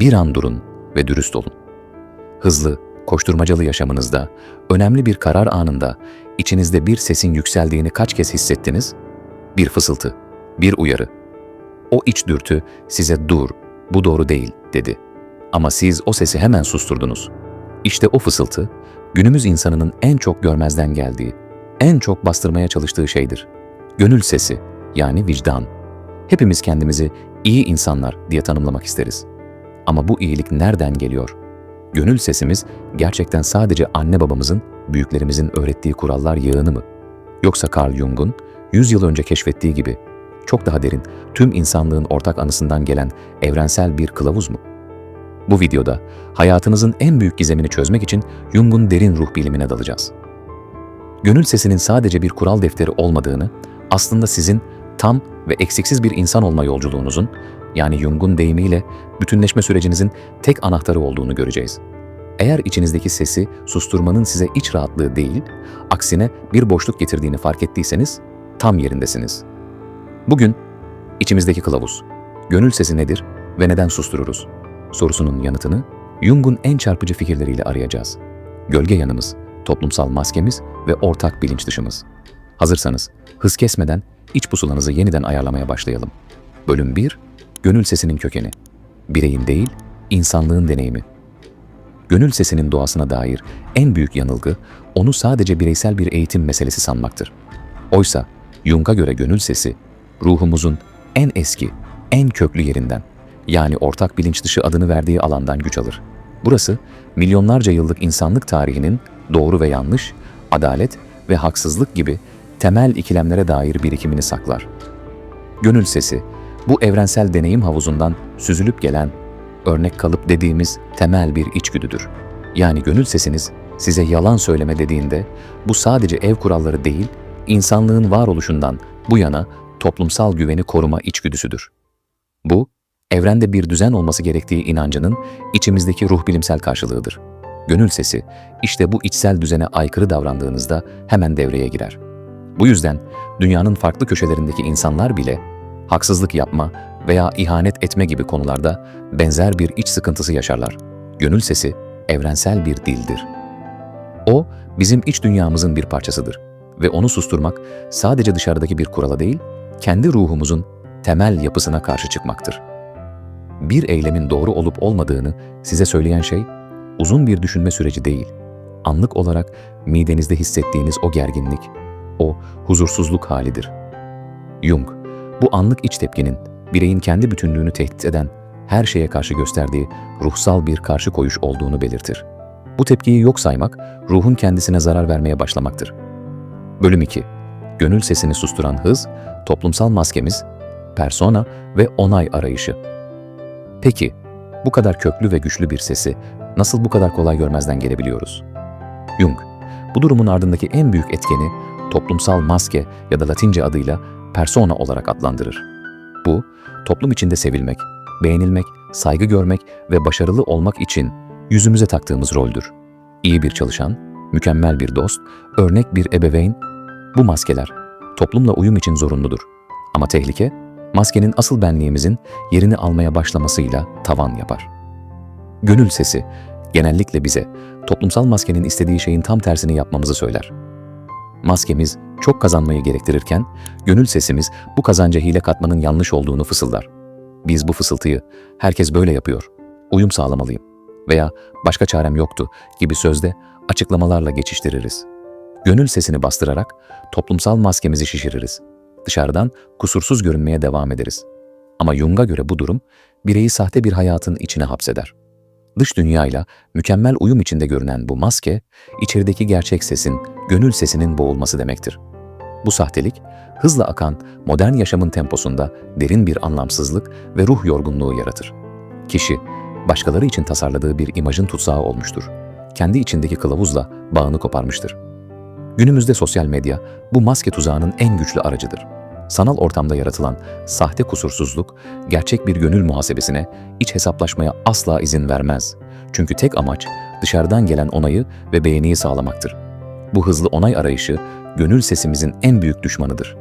bir an durun ve dürüst olun. Hızlı, koşturmacalı yaşamınızda, önemli bir karar anında içinizde bir sesin yükseldiğini kaç kez hissettiniz? Bir fısıltı, bir uyarı. O iç dürtü size dur, bu doğru değil dedi. Ama siz o sesi hemen susturdunuz. İşte o fısıltı, günümüz insanının en çok görmezden geldiği, en çok bastırmaya çalıştığı şeydir. Gönül sesi, yani vicdan. Hepimiz kendimizi iyi insanlar diye tanımlamak isteriz. Ama bu iyilik nereden geliyor? Gönül sesimiz gerçekten sadece anne babamızın, büyüklerimizin öğrettiği kurallar yığını mı? Yoksa Carl Jung'un 100 yıl önce keşfettiği gibi çok daha derin, tüm insanlığın ortak anısından gelen evrensel bir kılavuz mu? Bu videoda hayatınızın en büyük gizemini çözmek için Jung'un derin ruh bilimine dalacağız. Gönül sesinin sadece bir kural defteri olmadığını, aslında sizin tam ve eksiksiz bir insan olma yolculuğunuzun, yani Jung'un deyimiyle bütünleşme sürecinizin tek anahtarı olduğunu göreceğiz. Eğer içinizdeki sesi susturmanın size iç rahatlığı değil, aksine bir boşluk getirdiğini fark ettiyseniz tam yerindesiniz. Bugün içimizdeki kılavuz, gönül sesi nedir ve neden sustururuz? Sorusunun yanıtını Jung'un en çarpıcı fikirleriyle arayacağız. Gölge yanımız, toplumsal maskemiz ve ortak bilinç dışımız. Hazırsanız hız kesmeden iç pusulanızı yeniden ayarlamaya başlayalım. Bölüm 1 Gönül sesinin kökeni. Bireyin değil, insanlığın deneyimi. Gönül sesinin doğasına dair en büyük yanılgı onu sadece bireysel bir eğitim meselesi sanmaktır. Oysa Jung'a göre gönül sesi ruhumuzun en eski, en köklü yerinden yani ortak bilinç dışı adını verdiği alandan güç alır. Burası milyonlarca yıllık insanlık tarihinin doğru ve yanlış, adalet ve haksızlık gibi temel ikilemlere dair birikimini saklar. Gönül sesi, bu evrensel deneyim havuzundan süzülüp gelen, örnek kalıp dediğimiz temel bir içgüdüdür. Yani gönül sesiniz size yalan söyleme dediğinde bu sadece ev kuralları değil, insanlığın varoluşundan bu yana toplumsal güveni koruma içgüdüsüdür. Bu, evrende bir düzen olması gerektiği inancının içimizdeki ruh bilimsel karşılığıdır. Gönül sesi, işte bu içsel düzene aykırı davrandığınızda hemen devreye girer. Bu yüzden dünyanın farklı köşelerindeki insanlar bile haksızlık yapma veya ihanet etme gibi konularda benzer bir iç sıkıntısı yaşarlar. Gönül sesi evrensel bir dildir. O, bizim iç dünyamızın bir parçasıdır ve onu susturmak sadece dışarıdaki bir kurala değil, kendi ruhumuzun temel yapısına karşı çıkmaktır. Bir eylemin doğru olup olmadığını size söyleyen şey, uzun bir düşünme süreci değil, anlık olarak midenizde hissettiğiniz o gerginlik, o huzursuzluk halidir. Jung, bu anlık iç tepkinin bireyin kendi bütünlüğünü tehdit eden her şeye karşı gösterdiği ruhsal bir karşı koyuş olduğunu belirtir. Bu tepkiyi yok saymak, ruhun kendisine zarar vermeye başlamaktır. Bölüm 2 Gönül sesini susturan hız, toplumsal maskemiz, persona ve onay arayışı. Peki, bu kadar köklü ve güçlü bir sesi nasıl bu kadar kolay görmezden gelebiliyoruz? Jung, bu durumun ardındaki en büyük etkeni toplumsal maske ya da Latince adıyla persona olarak adlandırır. Bu, toplum içinde sevilmek, beğenilmek, saygı görmek ve başarılı olmak için yüzümüze taktığımız roldür. İyi bir çalışan, mükemmel bir dost, örnek bir ebeveyn, bu maskeler toplumla uyum için zorunludur. Ama tehlike, maskenin asıl benliğimizin yerini almaya başlamasıyla tavan yapar. Gönül sesi genellikle bize toplumsal maskenin istediği şeyin tam tersini yapmamızı söyler. Maskemiz çok kazanmayı gerektirirken, gönül sesimiz bu kazanca hile katmanın yanlış olduğunu fısıldar. Biz bu fısıltıyı, herkes böyle yapıyor, uyum sağlamalıyım veya başka çarem yoktu gibi sözde açıklamalarla geçiştiririz. Gönül sesini bastırarak toplumsal maskemizi şişiririz. Dışarıdan kusursuz görünmeye devam ederiz. Ama Jung'a göre bu durum, bireyi sahte bir hayatın içine hapseder. Dış dünyayla mükemmel uyum içinde görünen bu maske, içerideki gerçek sesin, gönül sesinin boğulması demektir. Bu sahtelik, hızla akan modern yaşamın temposunda derin bir anlamsızlık ve ruh yorgunluğu yaratır. Kişi, başkaları için tasarladığı bir imajın tutsağı olmuştur. Kendi içindeki kılavuzla bağını koparmıştır. Günümüzde sosyal medya bu maske tuzağının en güçlü aracıdır. Sanal ortamda yaratılan sahte kusursuzluk, gerçek bir gönül muhasebesine, iç hesaplaşmaya asla izin vermez. Çünkü tek amaç dışarıdan gelen onayı ve beğeniyi sağlamaktır. Bu hızlı onay arayışı, gönül sesimizin en büyük düşmanıdır.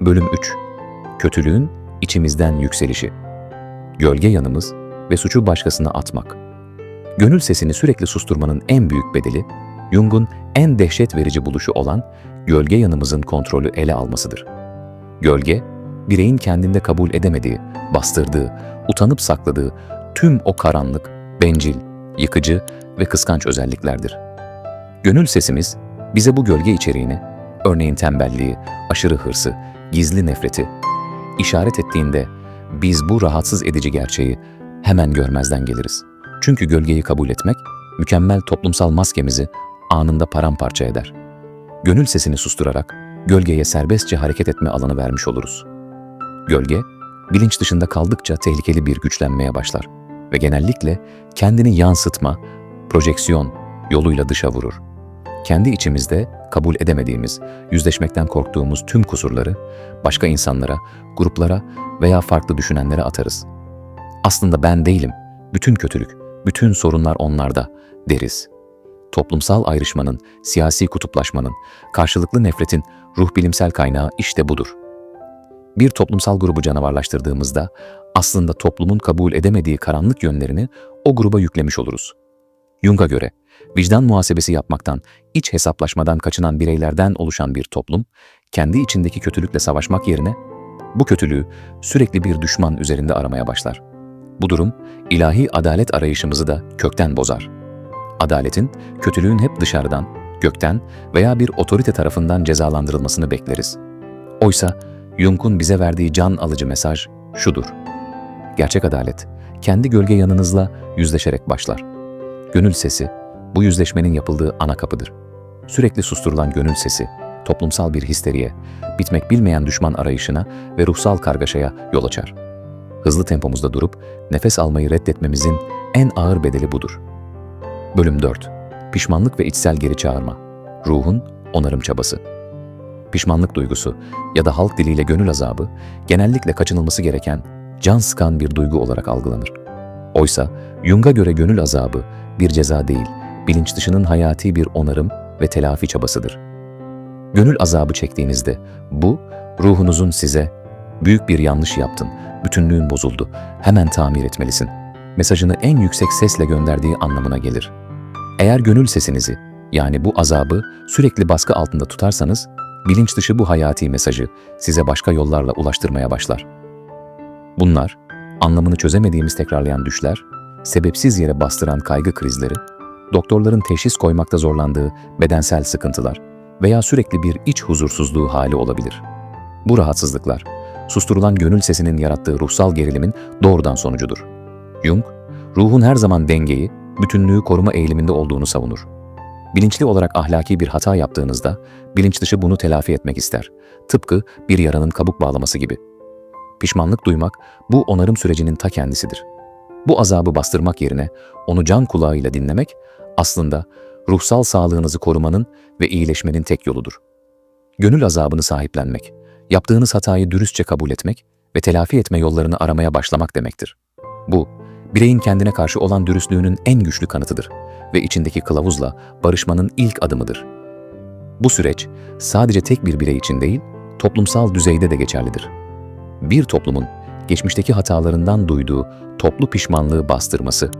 Bölüm 3 Kötülüğün içimizden yükselişi gölge yanımız ve suçu başkasına atmak. Gönül sesini sürekli susturmanın en büyük bedeli, Jung'un en dehşet verici buluşu olan gölge yanımızın kontrolü ele almasıdır. Gölge, bireyin kendinde kabul edemediği, bastırdığı, utanıp sakladığı tüm o karanlık, bencil, yıkıcı ve kıskanç özelliklerdir. Gönül sesimiz bize bu gölge içeriğini, örneğin tembelliği, aşırı hırsı, gizli nefreti, işaret ettiğinde biz bu rahatsız edici gerçeği hemen görmezden geliriz. Çünkü gölgeyi kabul etmek, mükemmel toplumsal maskemizi anında paramparça eder. Gönül sesini susturarak gölgeye serbestçe hareket etme alanı vermiş oluruz. Gölge, bilinç dışında kaldıkça tehlikeli bir güçlenmeye başlar ve genellikle kendini yansıtma, projeksiyon yoluyla dışa vurur. Kendi içimizde kabul edemediğimiz, yüzleşmekten korktuğumuz tüm kusurları başka insanlara, gruplara veya farklı düşünenlere atarız. Aslında ben değilim, bütün kötülük, bütün sorunlar onlarda deriz. Toplumsal ayrışmanın, siyasi kutuplaşmanın, karşılıklı nefretin ruh bilimsel kaynağı işte budur. Bir toplumsal grubu canavarlaştırdığımızda aslında toplumun kabul edemediği karanlık yönlerini o gruba yüklemiş oluruz. Jung'a göre vicdan muhasebesi yapmaktan, iç hesaplaşmadan kaçınan bireylerden oluşan bir toplum, kendi içindeki kötülükle savaşmak yerine bu kötülüğü sürekli bir düşman üzerinde aramaya başlar. Bu durum ilahi adalet arayışımızı da kökten bozar. Adaletin, kötülüğün hep dışarıdan, gökten veya bir otorite tarafından cezalandırılmasını bekleriz. Oysa Jung'un bize verdiği can alıcı mesaj şudur. Gerçek adalet, kendi gölge yanınızla yüzleşerek başlar. Gönül sesi, bu yüzleşmenin yapıldığı ana kapıdır. Sürekli susturulan gönül sesi, toplumsal bir histeriye, bitmek bilmeyen düşman arayışına ve ruhsal kargaşaya yol açar. Hızlı tempomuzda durup nefes almayı reddetmemizin en ağır bedeli budur. Bölüm 4 Pişmanlık ve içsel geri çağırma Ruhun onarım çabası Pişmanlık duygusu ya da halk diliyle gönül azabı genellikle kaçınılması gereken, can sıkan bir duygu olarak algılanır. Oysa Jung'a göre gönül azabı bir ceza değil, bilinç dışının hayati bir onarım ve telafi çabasıdır. Gönül azabı çektiğinizde bu, ruhunuzun size büyük bir yanlış yaptın, bütünlüğün bozuldu, hemen tamir etmelisin. Mesajını en yüksek sesle gönderdiği anlamına gelir. Eğer gönül sesinizi, yani bu azabı sürekli baskı altında tutarsanız, bilinç dışı bu hayati mesajı size başka yollarla ulaştırmaya başlar. Bunlar, anlamını çözemediğimiz tekrarlayan düşler, sebepsiz yere bastıran kaygı krizleri, doktorların teşhis koymakta zorlandığı bedensel sıkıntılar veya sürekli bir iç huzursuzluğu hali olabilir. Bu rahatsızlıklar, susturulan gönül sesinin yarattığı ruhsal gerilimin doğrudan sonucudur. Jung, ruhun her zaman dengeyi, bütünlüğü koruma eğiliminde olduğunu savunur. Bilinçli olarak ahlaki bir hata yaptığınızda, bilinç dışı bunu telafi etmek ister. Tıpkı bir yaranın kabuk bağlaması gibi. Pişmanlık duymak, bu onarım sürecinin ta kendisidir. Bu azabı bastırmak yerine onu can kulağıyla dinlemek, aslında ruhsal sağlığınızı korumanın ve iyileşmenin tek yoludur. Gönül azabını sahiplenmek, yaptığınız hatayı dürüstçe kabul etmek ve telafi etme yollarını aramaya başlamak demektir. Bu, bireyin kendine karşı olan dürüstlüğünün en güçlü kanıtıdır ve içindeki kılavuzla barışmanın ilk adımıdır. Bu süreç sadece tek bir birey için değil, toplumsal düzeyde de geçerlidir. Bir toplumun geçmişteki hatalarından duyduğu toplu pişmanlığı bastırması,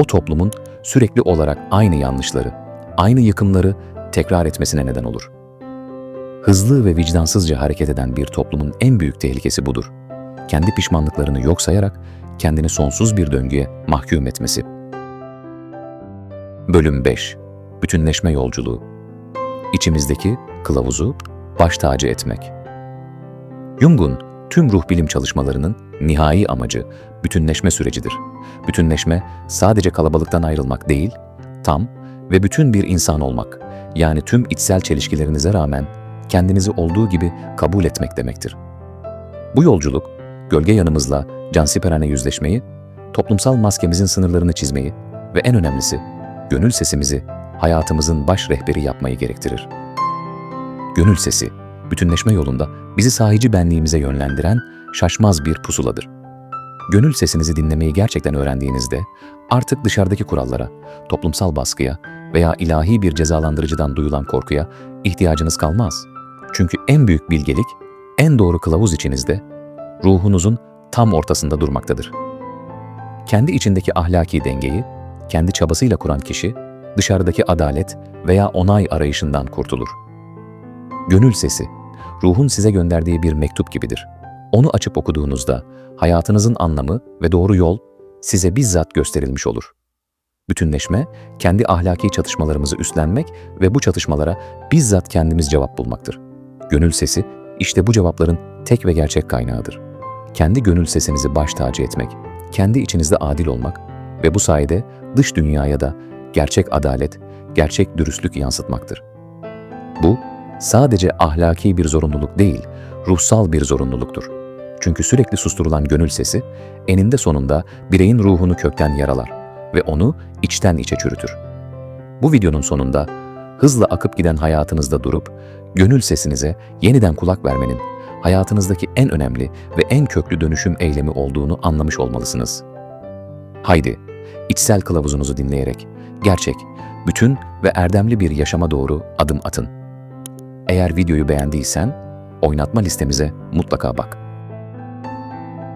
o toplumun sürekli olarak aynı yanlışları, aynı yıkımları tekrar etmesine neden olur. Hızlı ve vicdansızca hareket eden bir toplumun en büyük tehlikesi budur. Kendi pişmanlıklarını yok sayarak kendini sonsuz bir döngüye mahkum etmesi. Bölüm 5 Bütünleşme Yolculuğu İçimizdeki kılavuzu baş tacı etmek. Jung'un tüm ruh bilim çalışmalarının nihai amacı bütünleşme sürecidir. Bütünleşme sadece kalabalıktan ayrılmak değil, tam ve bütün bir insan olmak, yani tüm içsel çelişkilerinize rağmen kendinizi olduğu gibi kabul etmek demektir. Bu yolculuk, gölge yanımızla cansiperane yüzleşmeyi, toplumsal maskemizin sınırlarını çizmeyi ve en önemlisi, gönül sesimizi hayatımızın baş rehberi yapmayı gerektirir. Gönül sesi, bütünleşme yolunda bizi sahici benliğimize yönlendiren şaşmaz bir pusuladır. Gönül sesinizi dinlemeyi gerçekten öğrendiğinizde artık dışarıdaki kurallara, toplumsal baskıya veya ilahi bir cezalandırıcıdan duyulan korkuya ihtiyacınız kalmaz. Çünkü en büyük bilgelik, en doğru kılavuz içinizde, ruhunuzun tam ortasında durmaktadır. Kendi içindeki ahlaki dengeyi, kendi çabasıyla kuran kişi, dışarıdaki adalet veya onay arayışından kurtulur. Gönül sesi, ruhun size gönderdiği bir mektup gibidir. Onu açıp okuduğunuzda hayatınızın anlamı ve doğru yol size bizzat gösterilmiş olur. Bütünleşme, kendi ahlaki çatışmalarımızı üstlenmek ve bu çatışmalara bizzat kendimiz cevap bulmaktır. Gönül sesi, işte bu cevapların tek ve gerçek kaynağıdır. Kendi gönül sesinizi baş tacı etmek, kendi içinizde adil olmak ve bu sayede dış dünyaya da gerçek adalet, gerçek dürüstlük yansıtmaktır. Bu, sadece ahlaki bir zorunluluk değil, ruhsal bir zorunluluktur. Çünkü sürekli susturulan gönül sesi, eninde sonunda bireyin ruhunu kökten yaralar ve onu içten içe çürütür. Bu videonun sonunda hızla akıp giden hayatınızda durup gönül sesinize yeniden kulak vermenin hayatınızdaki en önemli ve en köklü dönüşüm eylemi olduğunu anlamış olmalısınız. Haydi, içsel kılavuzunuzu dinleyerek gerçek, bütün ve erdemli bir yaşama doğru adım atın. Eğer videoyu beğendiysen, oynatma listemize mutlaka bak.